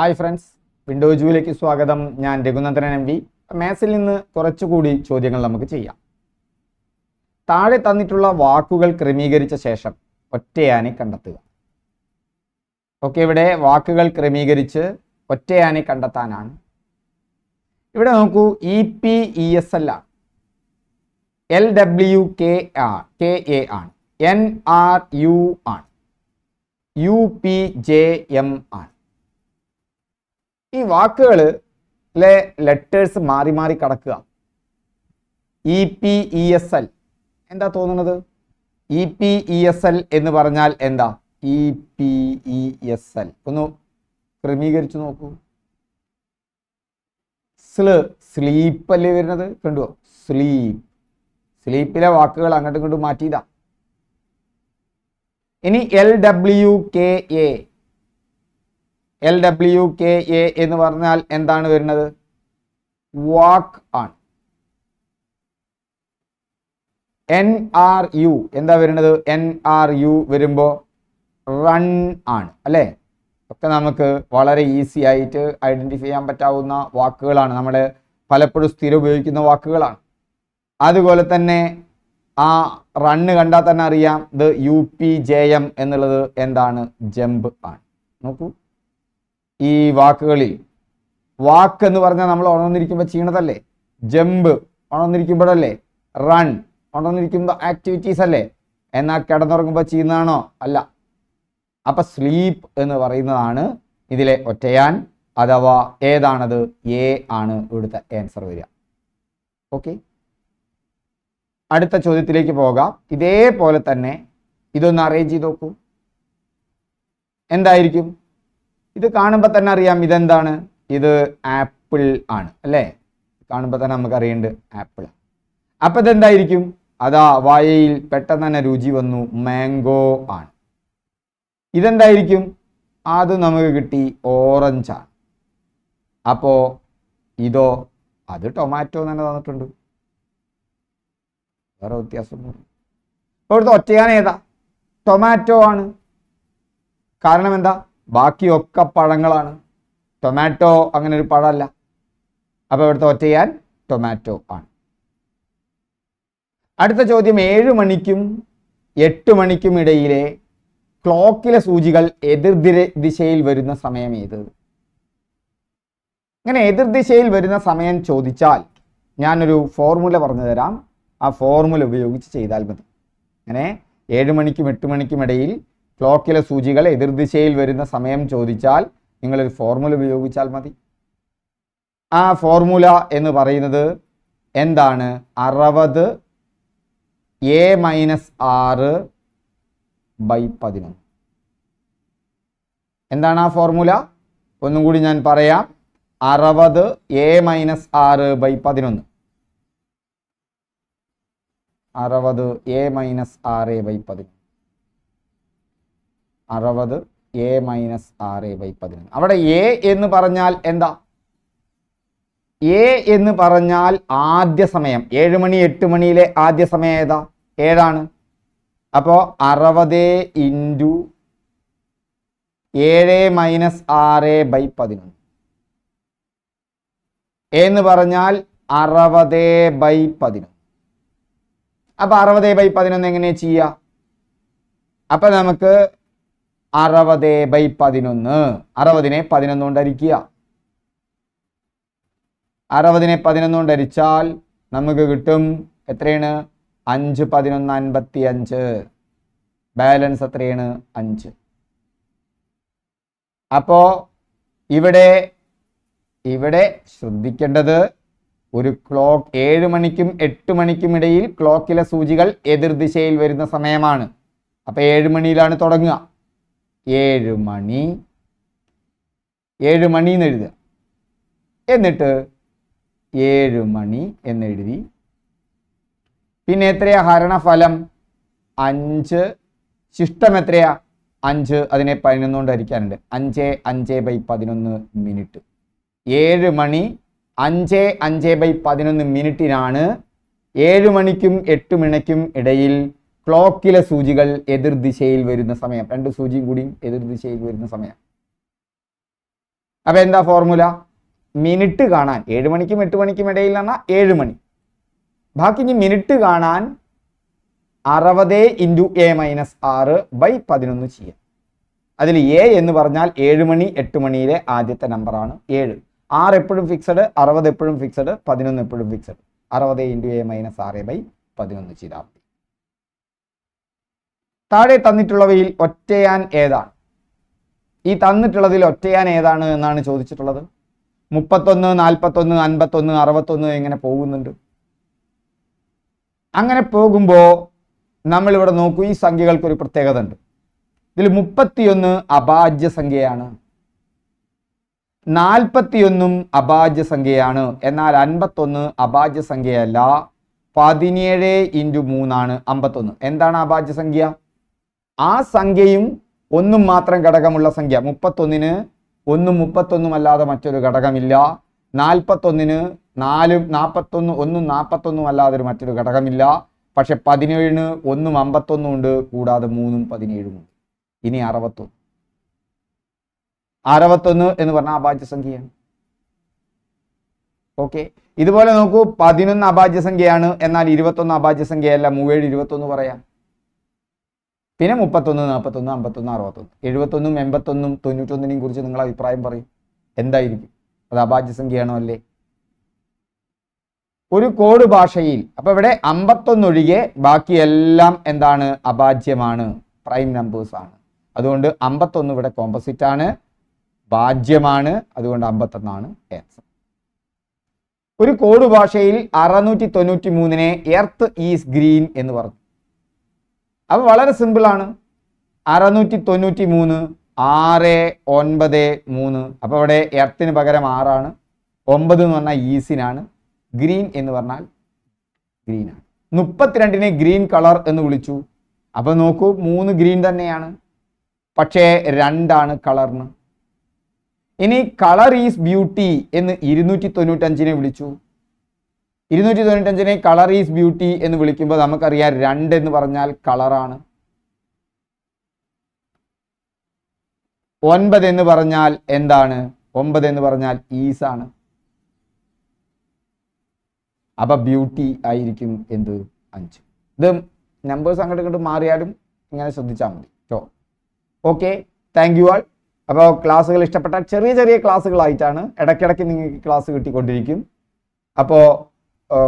Hi friends window ജൂവിലേക്ക് സ്വാഗതം. ഞാൻ Raghunandanan M V. മാത്സിൽ നിന്ന് കുറച്ചുകൂടി ചോദ്യങ്ങൾ നമുക്ക് ചെയ്യാം. താഴെ തന്നിട്ടുള്ള വാക്കുകൾ ക്രമീകരിച്ച ശേഷം ഒറ്റയാനെ കണ്ടെത്തുക. ഓക്കെ ഇവിടെ വാക്കുകൾ ക്രമീകരിച്ച് ഒറ്റയാനെ കണ്ടെത്താനാണ്. ഇവിടെ നോക്കൂ E P E S L L W K R K A ആണ് എൻ ആർ യു ആണ്. യു പി ജെ എം ആണ്. ഈ വാക്കുകളിലെ ലെറ്റേഴ്സ് മാറി മാറി കടക്കുക. E P E S L എന്താ തോന്നുന്നത്? E P E S L എന്ന് പറഞ്ഞാൽ എന്താ? E P E S L ഒന്ന് ക്രമീകരിച്ചു നോക്കൂ. സ്ല് സ്ലീപ്പ് അല്ലേ വരുന്നത്? കണ്ടുവോ? സ്ലീപ്പ് സ്ലീപ്പിലെ വാക്കുകൾ അങ്ങോട്ടും ഇങ്ങോട്ടും മാറ്റിയതാ. ഇനി L W K A L W K A എന്ന് പറഞ്ഞാൽ എന്താണ് വരുന്നത്? വാക്ക് ആണ്. എൻ ആർ യു എന്താ വരുന്നത്? എൻ ആർ യു വരുമ്പോൾ റൺ ആണ് അല്ലേ? ഒക്കെ നമുക്ക് വളരെ ഈസി ആയിട്ട് ഐഡന്റിഫൈ ചെയ്യാൻ പറ്റാവുന്ന വാക്കുകളാണ്. നമ്മൾ പലപ്പോഴും സ്ഥിരം ഉപയോഗിക്കുന്ന വാക്കുകളാണ്. അതുപോലെ തന്നെ ആ റണ്ണ് കണ്ടാൽ തന്നെ അറിയാം. ഇത് യു പി ജെ എം എന്നുള്ളത് എന്താണ്? ജമ്പ് ആണ്. നോക്കൂ. ഈ വാക്കുകളിൽ വാക്ക് എന്ന് പറഞ്ഞാൽ നമ്മൾ ഉണർന്നിരിക്കുമ്പോൾ ചെയ്യണതല്ലേ? ജമ്പ് ഉണർന്നിരിക്കുമ്പോഴല്ലേ? റൺ ഉണർന്നിരിക്കുമ്പോൾ ആക്ടിവിറ്റീസ് അല്ലേ? എന്നാൽ കിടന്നുറങ്ങുമ്പോൾ ചെയ്യുന്നതാണോ? അല്ല. അപ്പൊ സ്ലീപ്പ് എന്ന് പറയുന്നതാണ് ഇതിലെ ഒറ്റയാൻ അഥവാ ഏതാണത്? എ ആണ് ഇവിടുത്തെ ആൻസർ വരിക. ഓക്കെ അടുത്ത ചോദ്യത്തിലേക്ക് പോകാം. ഇതേപോലെ തന്നെ ഇതൊന്ന് അറേഞ്ച് ചെയ്ത് നോക്കൂ. എന്തായിരിക്കും? ഇത് കാണുമ്പോൾ തന്നെ അറിയാം ഇതെന്താണ്? ഇത് ആപ്പിൾ ആണ് അല്ലേ? കാണുമ്പോൾ തന്നെ നമുക്ക് അറിയേണ്ടത് ആപ്പിൾ അപ്പം ഇതെന്തായിരിക്കും? അതാ വായയിൽ പെട്ടെന്ന് തന്നെ രുചി വന്നു മാംഗോ ആണ്. ഇതെന്തായിരിക്കും? അത് നമുക്ക് കിട്ടി ഓറഞ്ച് ആണ്. അപ്പോൾ ഇതോ അത് ടൊമാറ്റോ തന്നെ തന്നിട്ടുണ്ട്. വേറെ വ്യത്യാസമൊന്നും ഇപ്പോഴത്തെ ഒറ്റയാൻ ഏതാ? ടൊമാറ്റോ ആണ്. കാരണം എന്താ? ബാക്കിയൊക്കെ പഴങ്ങളാണ്. ടൊമാറ്റോ അങ്ങനെ ഒരു പഴമല്ല. അപ്പോൾ ഇവിടുത്തെ ഒറ്റയാൻ ടൊമാറ്റോ ആണ്. അടുത്ത ചോദ്യം ഏഴ് മണിക്കും എട്ട് മണിക്കും ഇടയിലെ ക്ലോക്കിലെ സൂചികൾ എതിർ ദിശയിൽ വരുന്ന സമയം ഏത്? ഇങ്ങനെ എതിർ ദിശയിൽ വരുന്ന സമയം ചോദിച്ചാൽ ഞാനൊരു ഫോർമുല പറഞ്ഞു തരാം. ആ ഫോർമുല ഉപയോഗിച്ച് ചെയ്താൽ മതി. അങ്ങനെ ഏഴ് മണിക്കും എട്ട് മണിക്കും ഇടയിൽ ക്ലോക്കിലെ സൂചികൾ എതിർദിശയിൽ വരുന്ന സമയം ചോദിച്ചാൽ നിങ്ങളൊരു ഫോർമുല ഉപയോഗിച്ചാൽ മതി. ആ ഫോർമുല എന്ന് പറയുന്നത് എന്താണ്? അറുപത് എ മൈനസ് ആറ് ബൈ പതിനൊന്ന്. എന്താണ് ആ ഫോർമുല ഒന്നും കൂടി ഞാൻ പറയാം. അറുപത് എ മൈനസ് ആറ് ബൈ പതിനൊന്ന്. അറുപത് എ മൈനസ് ആറ് ബൈ പതിനൊന്ന്. അറുപത് എ മൈനസ് ആറ് ബൈ പതിനൊന്ന്. അവിടെ എ എന്ന് പറഞ്ഞാൽ എന്താ? എ എന്ന് പറഞ്ഞാൽ ആദ്യ സമയം. ഏഴ് മണി എട്ട് മണിയിലെ ആദ്യ സമയം ഏതാ? ഏഴാണ്. അപ്പോൾ അറുപത് ഇന്റു ഏഴ് മൈനസ് ആറ് ബൈ പതിനൊന്ന്. എന്ന് പറഞ്ഞാൽ അറുപത് ബൈ പതിനൊന്ന്. അപ്പൊ അറുപത് ബൈ പതിനൊന്ന് എങ്ങനെ ചെയ്യുക അപ്പൊ നമുക്ക് അറുപത് ബൈ പതിനൊന്ന്. അറുപതിനെ പതിനൊന്ന് കൊണ്ട് ഹരിക്കുക അറുപതിനെ പതിനൊന്ന് കൊണ്ട് ഹരിച്ചാൽ നമുക്ക് കിട്ടും എത്രയാണ്? അഞ്ച് പതിനൊന്ന് അൻപത്തി അഞ്ച് ബാലൻസ് എത്രയാണ്? അഞ്ച്. അപ്പോ ഇവിടെ ഇവിടെ ശ്രദ്ധിക്കേണ്ടത് ഒരു ക്ലോക്ക് ഏഴ് മണിക്കും എട്ട് മണിക്കും ഇടയിൽ ക്ലോക്കിലെ സൂചികൾ എതിർദിശയിൽ വരുന്ന സമയമാണ്. അപ്പൊ ഏഴ് മണിയിലാണ് തുടങ്ങുക. ഏഴ് മണി. ഏഴ് മണി എന്ന് എഴുതുക. എന്നിട്ട് ഏഴ് മണി എന്നെഴുതി പിന്നെ എത്രയാ ഹരണഫലം അഞ്ച്. ശിഷ്ടം എത്രയാ? അഞ്ച്. അതിനെ പതിനൊന്ന് കൊണ്ട് ഹരിക്കാനുണ്ട്. അഞ്ച് അഞ്ച് ബൈ പതിനൊന്ന് മിനിറ്റ്. ഏഴ് മണി അഞ്ച് അഞ്ച് ബൈ പതിനൊന്ന് മിനിറ്റിനാണ് ഏഴ് മണിക്കും എട്ട് മണിക്കും ഇടയിൽ ക്ലോക്കിലെ സൂചികൾ എതിർദിശയിൽ വരുന്ന സമയം. രണ്ട് സൂചിയും കൂടിയും എതിർദിശയിൽ വരുന്ന സമയം. അപ്പൊ എന്താ ഫോർമുല മിനിറ്റ് കാണാൻ. ഏഴ് മണിക്കും എട്ട് മണിക്കും ഇടയിൽ പറഞ്ഞാൽ ഏഴ് മണി. ബാക്കി ഇനി മിനിറ്റ് കാണാൻ അറുപത് ഇന്റു എ മൈനസ് ആറ് ബൈ പതിനൊന്ന് ചെയ്യാം. അതിൽ എ എന്ന് പറഞ്ഞാൽ ഏഴ് മണി എട്ട് മണിയിലെ ആദ്യത്തെ നമ്പറാണ് ഏഴ്. ആറ് എപ്പോഴും ഫിക്സഡ് അറുപത് എപ്പോഴും ഫിക്സഡ് പതിനൊന്ന് എപ്പോഴും ഫിക്സഡ് അറുപത് ഇന്റു എ മൈനസ് ആറ് ബൈ പതിനൊന്ന് ചെയ്താൽ മതി. താഴെ തന്നിട്ടുള്ളവയിൽ ഒറ്റയാൻ ഏതാണ്? ഈ തന്നിട്ടുള്ളതിൽ ഒറ്റയാൻ ഏതാണ് എന്നാണ് ചോദിച്ചിട്ടുള്ളത്. മുപ്പത്തൊന്ന് നാൽപ്പത്തൊന്ന് അൻപത്തൊന്ന് അറുപത്തൊന്ന് ഇങ്ങനെ പോകുന്നുണ്ട്. അങ്ങനെ പോകുമ്പോൾ നമ്മളിവിടെ നോക്കൂ ഈ സംഖ്യകൾക്ക് ഒരു പ്രത്യേകത ഉണ്ട്. ഇതിൽ മുപ്പത്തിയൊന്ന് അഭാജ്യ സംഖ്യയാണ്. നാൽപ്പത്തിയൊന്നും അഭാജ്യ സംഖ്യയാണ്. എന്നാൽ അൻപത്തൊന്ന് അഭാജ്യ സംഖ്യയല്ല. പതിനേഴ് ഇന്റു മൂന്നാണ് അമ്പത്തൊന്ന്. എന്താണ് അഭാജ്യ സംഖ്യ? ആ സംഖ്യയും ഒന്നും മാത്രം ഘടകമുള്ള സംഖ്യ. മുപ്പത്തൊന്നിന് ഒന്നും മുപ്പത്തൊന്നും അല്ലാതെ മറ്റൊരു ഘടകമില്ല. നാൽപ്പത്തൊന്നിന് നാലും നാൽപ്പത്തൊന്ന് ഒന്നും നാൽപ്പത്തൊന്നും അല്ലാതെ ഒരു മറ്റൊരു ഘടകമില്ല. പക്ഷെ പതിനേഴിന് ഒന്നും അമ്പത്തൊന്നും ഉണ്ട് കൂടാതെ മൂന്നും പതിനേഴും ഉണ്ട് ഇനി അറുപത്തൊന്ന്. അറുപത്തൊന്ന് എന്ന് പറഞ്ഞാൽ അഭാജ്യ സംഖ്യയാണ്. ഓക്കെ. ഇതുപോലെ നോക്കൂ പതിനൊന്ന് അഭാജ്യ സംഖ്യയാണ്. എന്നാൽ ഇരുപത്തൊന്ന് അഭാജ്യ സംഖ്യയല്ല. മൂവേഴ് ഇരുപത്തൊന്ന് പറയാം. പിന്നെ മുപ്പത്തൊന്ന് നാൽപ്പത്തൊന്ന് അമ്പത്തൊന്ന് അറുപത്തൊന്ന്. എഴുപത്തൊന്നും എൺപത്തൊന്നും തൊണ്ണൂറ്റൊന്നിനെയും കുറിച്ച് നിങ്ങൾ അഭിപ്രായം പറയും. എന്തായിരിക്കും? അത് അഭാജ്യ സംഖ്യയാണോ അല്ലേ? ഒരു കോഡ് ഭാഷയിൽ അപ്പൊ ഇവിടെ അമ്പത്തൊന്നൊഴികെ ബാക്കിയെല്ലാം എന്താണ്? അഭാജ്യമാണ് പ്രൈം നമ്പേഴ്സ് ആണ് അതുകൊണ്ട് അമ്പത്തൊന്ന് ഇവിടെ കോമ്പസിറ്റ് ആണ് ഭാജ്യമാണ്. അതുകൊണ്ട് അമ്പത്തൊന്നാണ് ആൻസർ ഒരു കോഡ് ഭാഷയിൽ അറുന്നൂറ്റി തൊണ്ണൂറ്റി മൂന്നിനെ എർത്ത് ഈസ് ഗ്രീൻ എന്ന് പറഞ്ഞു. അപ്പൊ വളരെ സിമ്പിളാണ് അറുന്നൂറ്റി തൊണ്ണൂറ്റി മൂന്ന് ആറ് ഒൻപത് മൂന്ന്. അപ്പോൾ ഇവിടെ എർത്തിന് പകരം ആറാണ്. ഒമ്പത് എന്ന് പറഞ്ഞാൽ ഈസിനാണ് ഗ്രീൻ എന്ന് പറഞ്ഞാൽ ഗ്രീനാണ് മുപ്പത്തിരണ്ടിനെ ഗ്രീൻ കളർ എന്ന് വിളിച്ചു. അപ്പോൾ നോക്കൂ മൂന്ന് ഗ്രീൻ തന്നെയാണ്. പക്ഷേ രണ്ടാണ് കളറിന് ഇനി കളർ ഈസ് ബ്യൂട്ടി എന്ന് ഇരുന്നൂറ്റി തൊണ്ണൂറ്റഞ്ചിനെ വിളിച്ചു. ഇരുന്നൂറ്റി തൊണ്ണൂറ്റഞ്ചിനെ കളർ ഈസ് ബ്യൂട്ടി എന്ന് വിളിക്കുമ്പോൾ നമുക്കറിയാം രണ്ട് എന്ന് പറഞ്ഞാൽ കളറാണ്. ഒൻപത് എന്ന് പറഞ്ഞാൽ എന്താണ്? ഒമ്പത് എന്ന് പറഞ്ഞാൽ ഈസ് ആണ് അപ്പൊ ബ്യൂട്ടി ആയിരിക്കും എന്ത്? അഞ്ച്. ഇത് നമ്പേഴ്സ് അങ്ങോട്ട് ഇങ്ങോട്ട് മാറിയാലും ഇങ്ങനെ ശ്രദ്ധിച്ചാൽ മതി കേട്ടോ ഓക്കെ താങ്ക് യു ആൾ അപ്പോൾ ക്ലാസ്സുകൾ ഇഷ്ടപ്പെട്ട ചെറിയ ചെറിയ ക്ലാസ്സുകളായിട്ടാണ് ഇടയ്ക്കിടയ്ക്ക് നിങ്ങൾക്ക് ക്ലാസ് കിട്ടിക്കൊണ്ടിരിക്കും. അപ്പോൾ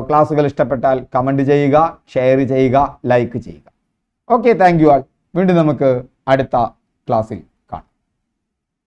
ക്ലാസ്സുകൾ ഇഷ്ടപ്പെട്ടാൽ കമന്റ് ചെയ്യുക ഷെയർ ചെയ്യുക ലൈക്ക് ചെയ്യുക. Okay thank you all. വീണ്ടും നമുക്ക് അടുത്ത ക്ലാസ്സിൽ